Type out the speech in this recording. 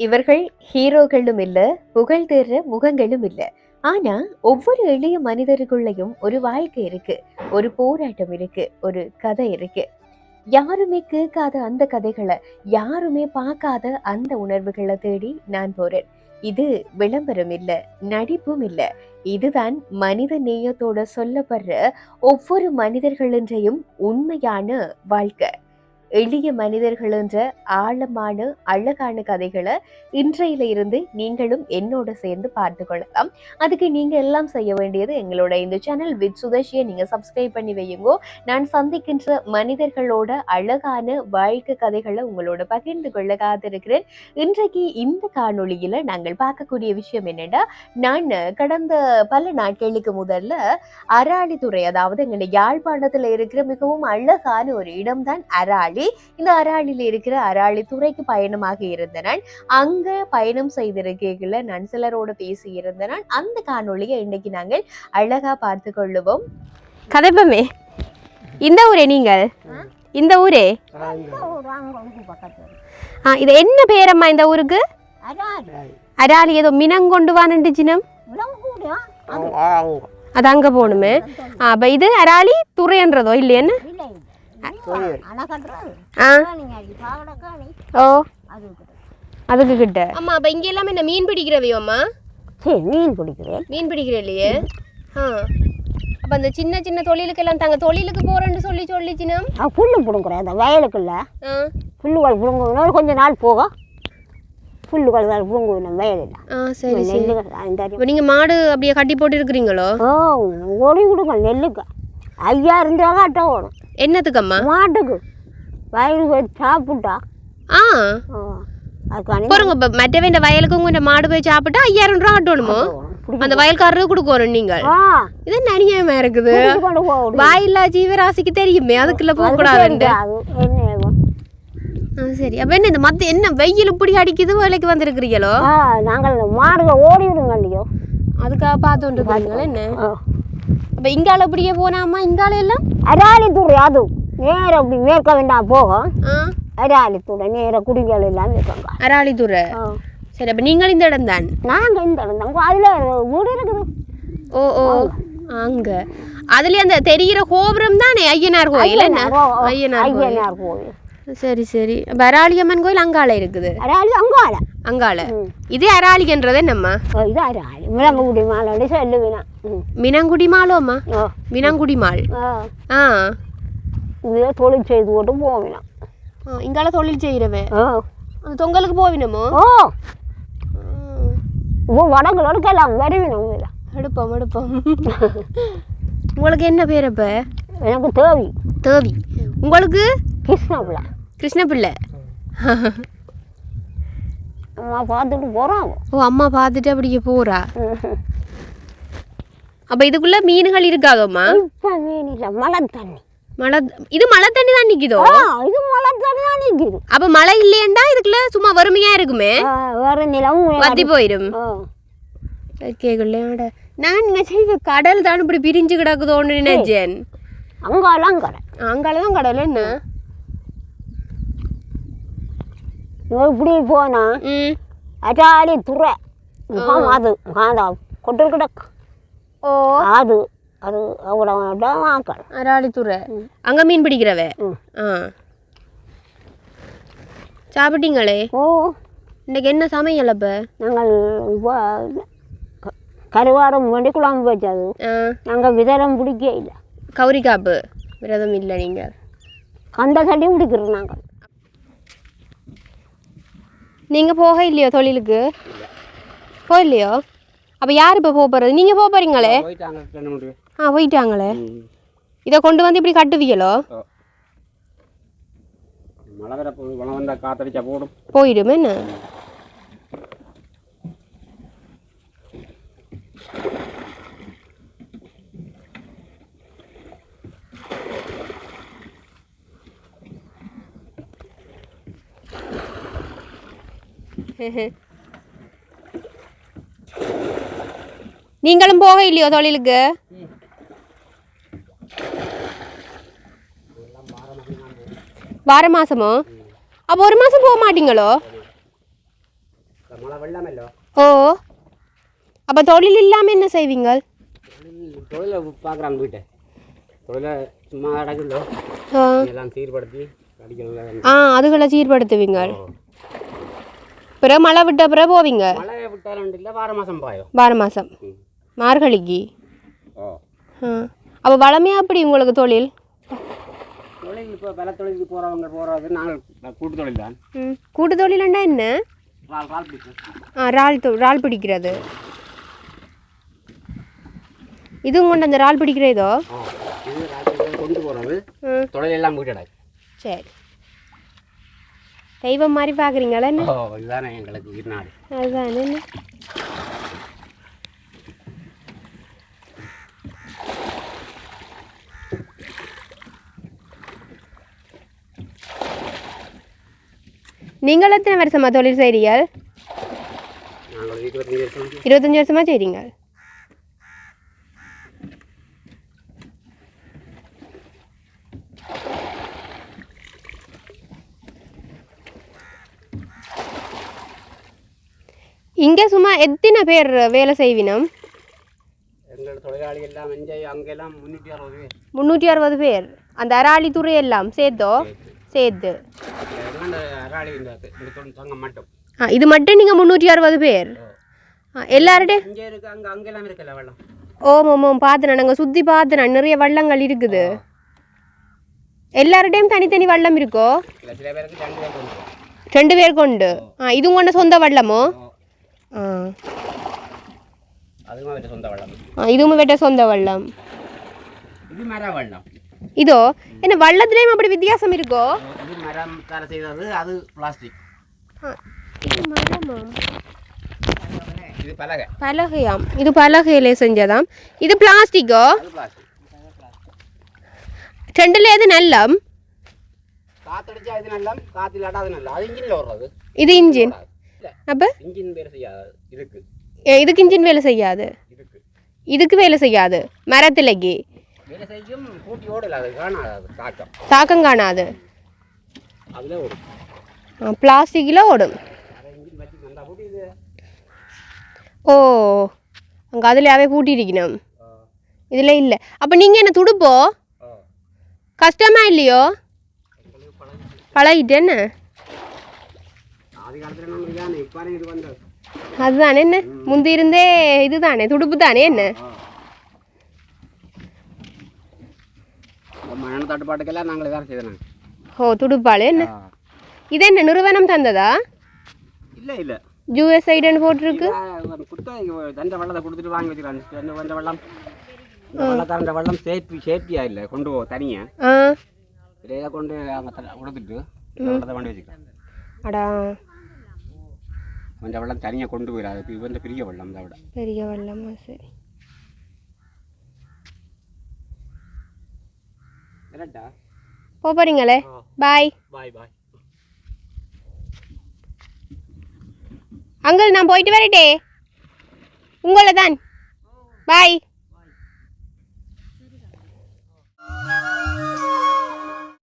இவர்கள் ஹீரோகளும் இல்ல புகழ் தேர்ற முகங்களும் இல்ல. ஆனா ஒவ்வொரு எளிய மனிதருக்குள்ளேயும் ஒரு வாழ்க்கை இருக்கு ஒரு போராட்டம் இருக்கு ஒரு கதை இருக்கு. யாருமே கேட்காத அந்த கதைகளை யாருமே பார்க்காத அந்த உணர்வுகளை தேடி நான் போறேன். இது விளம்பரம் இல்ல நடிப்பும் இல்ல. இதுதான் மனித நேயத்தோட சொல்லப்படுற ஒவ்வொரு மனிதர்களின்றையும் உண்மையான வாழ்க்கை. எளிய மனிதர்கள் என்ற ஆழமான அழகான கதைகளை இன்றையில இருந்து நீங்களும் என்னோட சேர்ந்து பார்த்து கொள்ளலாம். அதுக்கு நீங்க எல்லாம் செய்ய வேண்டியது எங்களோட இந்த சேனல் வித் சுதர்ஷியை நீங்க சப்ஸ்கிரைப் பண்ணி வையுங்கோ. நான் சந்திக்கின்ற மனிதர்களோட அழகான வாழ்க்கை கதைகளை உங்களோட பகிர்ந்து கொள்ள காத்திருக்கிறேன். இன்றைக்கு இந்த காணொளியில நாங்கள் பார்க்கக்கூடிய விஷயம் என்னன்னா நான் கடந்த பல நாட்களுக்கு முதல்ல அராளித்துறை அதாவது எங்களுடைய யாழ்ப்பாணத்துல இருக்கிற மிகவும் அழகான ஒரு இடம்தான் அராளி. இந்த அராளியில் இருக்கிற அராளி துறைக்கு பயணமாக இருந்த நான் அங்க பயணம் செய்திருக்கைகள நான் சிலரோட பேசி இருந்த நான் அந்த காணொளியை இன்னைக்கு நாங்கள் அழகா பார்த்து கொள்ளுவோம். கதைப்பமே இந்த ஊரே நீங்கள்? இந்த ஊரே? ஆ இது என்ன பேரம்மா இந்த ஊருக்கு? அராலி. ஏதோ மினங்கொண்டு வானண்டு சின்னம் அது அங்கே போகணுமே. அப்போ இது அராலி துறைன்றதோ இல்லையன்னு ஓ. அதுக்கு கிட்ட. அம்மா அப்போ இங்கே எல்லாமே என்ன மீன் பிடிக்கிறவையோ அம்மா? சரி மீன் பிடிக்கிறேன். மீன் பிடிக்கிற இல்லையே ஆ. அப்போ அந்த சின்ன சின்ன தொழிலுக்கெல்லாம் தாங்க தொழிலுக்கு போகிறேன்னு சொல்லி சொல்லிச்சினம் நான் புல்லு பிடுங்குறேன் அந்த வயலுக்குள்ள. ஆ. புல்லுகள் பிடுங்குவோம் கொஞ்ச நாள் போக புல்லுகள் வேறு பிடுங்குவோம் வயலில். ஆ சரி சரி. இப்போ நீங்கள் மாடு அப்படியே கட்டி போட்டு இருக்கிறீங்களோ ஓ ஒளி கொடுங்க நெல்லுக்கு. ஐயா இருந்தாலும் அட்டை ஓடும். என்னத்துக்கம்மா மாட்டுக்கு. வயலுக்கு போய் சாப்பிட்டா. ஆ. போறோங்க இப்போ மற்றவே இந்த வயலுக்கு உங்க மாடு போய் சாப்பிட்டா ஐயாயிரம் ரூபா ஆட்டணுமோ? அந்த வயல்காரருக்கு கொடுக்கணும் நீங்கள். இது இருக்குது? பிடிச்சு கொண்டு போகணும் வாயில்லா ஜீவராசிக்கு தெரியுமே அதுக்குள்ள போக கூடாதுன்ட்டு அது என்ன ஆகும்? ஆ, சரி. அப்ப என்ன இந்த மத்த என்ன வெயில் இப்படி அடிக்குது வேலைக்கு வந்திருக்கிறீங்களோ? நாங்கள் மாடுகள் ஓடி விடுங்க அதுக்காக பார்த்து என்ன. அப்ப இங்கால இப்படியே போனாமா? இங்கால எல்லாம்? அராலித்தூடு அது. நேரம் அப்படி மேற்க வேண்டாம் போகும். ஆ. அராலித்தூடு நேர குடிகள் எல்லாம் இருக்காங்க. அராளித்துறை சரி அப்ப நீங்கள் இந்த இடம் தான்? நாங்கள் இந்த இடம் தான். அதில் வீடு இருக்குது. ஓ ஓ. அங்க. அதுலயே அந்த தெரிகிற கோபுரம் தானே? ஐயனார் கோயில் என்ன? ஐயனார் கோயில். ஐயனார் கோவில் சரி சரி. பராளியம்மன் கோயில் அங்கால இருக்குது. அராலி அங்கால. அங்கால. ம். இது அராளிகன்றதே நம்ம இது அராலி. மிளகுடி மாலோட சொல்லுவேனா. மினங்குடி மாலோம்மா ஓ மினங்குடி மால் ஆ இதில் தொழில் செய்து போட்டு போவேனா இங்கால தொழில் செய்கிறவன் அந்த தொங்கலுக்கு போவினமோ ஓ வடங்களோட எல்லாம் வருவினோம் இதில் எடுப்போம் எடுப்போம் உங்களுக்கு என்ன பேர் அப்ப எனக்கு தேவி தேவி உங்களுக்கு கிருஷ்ணபிள்ளை கிருஷ்ணபிள்ளை அம்மா பார்த்துட்டு போகிறாங்க ஓ அம்மா பார்த்துட்டு அப்படியே போறா அப்ப இதுக்குள்ள மீன்கள் இருக்காதோம்மா? இப்போ மீன் இல்லை மழை தண்ணி மழை இது மழை தண்ணி தான் நிக்குதோ? இது மழை தண்ணி தான் நிற்கிது அப்ப மழை இல்லையேண்டா இதுக்குள்ள சும்மா வறுமையா இருக்குமே? வேறு நிலவும் வத்தி போயிடும் கேட்கலையாட நான் நினைச்சேன் கடல் தான் இப்படி பிரிஞ்சு கிடக்குதோன்னு நினைச்சேன். அங்காலாம் கடை அங்கால தான் கடல் என்ன? இப்படி போனா ம். அஜாலி துறை. அது கொட்டு கிடக்கு. ஓ. அது அது அவ்வளோ வாக்கள் அராளித்துறை. அங்க மீன் பிடிக்கிறவ. ஆ. சாப்பிட்டீங்களே? ஓ. இன்னைக்கு என்ன சமையல் அப்ப? நாங்கள் இப்போ க- கருவாடம் வேண்டி குழம்பு வச்சது. ஆ. நாங்கள் விதரம் பிடிக்க இல்லை. கௌரிக்காப்பு விரதம் இல்லை நீங்க. கந்த சட்டியும் பிடிக்கிறோம் நாங்கள். நீங்க போக இல்லையோ தொழிலுக்கு? போகலையோ அப்ப யார் இப்போ போக போறது? நீங்க போக பேர். ஆ போயிட்டாங்களே? இதை கொண்டு வந்து இப்படி கட்டுவீங்களோ? மழை வர போகுது மழை வந்தால் காத்தடிச்சா போடும். போயிடும் என்ன? நீங்களும் போக இல்லையோ தொழிலுக்கு? வார மாசமோ? அப்போ ஒரு மாசம் போக மாட்டீங்களோ? ஓ. அப்போ தொழில் இல்லாமல் என்ன செய்வீங்க தொழிலை பார்க்குறாங்க வீட்டை. தொழிலை சும்மா அடக்குதோ? ஆ. எல்லாம் சீர்படுத்தி அடிக்கலாம் ஆ அதுகளை சீர்படுத்துவீங்க பிறகு மழை விட்ட பிறகு போவீங்க? மழையை விட்டாலும் இல்லை வார மாதம் பாயும். வார மாதம் மார்கழிக்கு அப்போ வளமையாக அப்படி உங்களுக்கு தொழில்? தொழில் இப்போ வில தொழிலுக்கு போகிறவங்க போகிறது நாங்கள் கூட்டு தொழில் தான். கூட்டு தொழிலண்டா என்ன? ரால் ரால் பிடிக்கும் ஆ இறால் இறால் பிடிக்கிறது. இதுவும் கொண்டு அந்த இறால் பிடிக்கிற இதோ? கொண்டு போகிறது தொழில் எல்லாம் வீட்டடாது சரி. தெய்வம் மாதிரி பார்க்குறீங்களா என்ன? இதுதானே எங்களுக்கு உயிர்நாடு அதுதான் என்ன? நீங்கள் எத்தனை வருஷமா தொழில் செய்கிறீர்கள்? இருபத்தஞ்சு வருஷம். இருபத்தஞ்சி வருஷமா செய்கிறீங்க இங்கே சும்மா எத்தனை பேர் வேலை செய்வினம்? எங்கள் தொழிலாளி எல்லாம் என்ஜாய் அங்கெல்லாம் முந்நூற்றி அறுபது பேர். முந்நூற்றி அறுபது பேர். அந்த அராளி துறை எல்லாம் சேர்த்தோ சேர்த்து இது மட்டும் நீங்கள் முந்நூற்றி அறுபது பேர்? எல்லாருடைய? ஓம் ஓம் ஓம் பார்த்தேன் நாங்கள் சுற்றி பார்த்தேன் நிறைய வள்ளங்கள் இருக்குது. எல்லாருடையும் தனித்தனி வள்ளம் இருக்கோ? ரெண்டு பேர் கொண்டு. ஆ. இதுவும் கொண்ட சொந்த வள்ளமோ? ஆ. இதுவும் வெட்ட சொந்த வள்ளம். இது இதோ என்ன வள்ளத்துலேயும் அப்படி வித்தியாசம் இருக்கோ? இது மரம் தர செய்தது அது பிளாஸ்டிக் இது பலகை. பலகையாம். இது பலகையிலே செஞ்சதாம். இது பிளாஸ்டிக்கோ ரெண்டுல எது நல்லம்? காத்தடிச்சா இது நல்லம் காற்று இல்லாட்டா அது நல்லம். அது இன்ஜினில் வர்றது. இது இன்ஜின். அப்போ? இன்ஜின் வேலை செய்யாது. இதுக்கு இதுக்கு இன்ஜின் வேலை செய்யாது? இதுக்கு வேலை செய்யாது. மரத்திலைக்கு. வேலை செய்யும் கூட்டி ஓடல. அது காணாது. தாக்கம். தாக்கம் காணாது. அதில் ஓடும். பிளாஸ்டிக்கில் ஓடும். ஓ அங்கே அதுலையாவே பூட்டியிருக்கணும் இதில் இல்லை. அப்போ நீங்கள் என்ன துடுப்போ? ஆ. கஷ்டமா இல்லையோ? பழகிட்டு. என்ன? ஆதி காலத்தில் நம்ம இதானே இப்போ இது வந்தது. அதுதானே என்ன? முந்தி இருந்தே இதுதானே துடுப்பு தானே என்ன? மன தட்டுப்பாட்டுக்கெல்லாம் நாங்கள் இதாக செய்தோம் ஓ துடுப்பாள் என்ன இது என்ன நிறுவனம் தந்ததா இல்லை இல்லை ஜூஎஸ் ஐடன் போட்டிருக்கு கொடுத்தா தண்ட வெள்ளத்தை கொடுத்துட்டு வாங்கி வச்சுக்கலாம் ரெண்டு வந்த வெள்ளம் இந்த வெள்ளக்காரண்ட வெள்ளம் சேஃப்டி சேஃப்டியாக இல்லை கொண்டு போ தனியாக ஆ இதை கொண்டு அங்கே கொடுத்துட்டு இந்த வெள்ளத்தை கொண்டு வச்சுக்கலாம் அடா கொஞ்சம் வெள்ளம் தனியாக கொண்டு போயிடாது இப்போ இவன் பெரிய வெள்ளம் இதை விட பெரிய வெள்ளமா சரி போ போறீங்களே பாய். பாய் பாய். அங்கிள் நான் போயிட்டு வரட்டே. உங்களை தான் பாய்.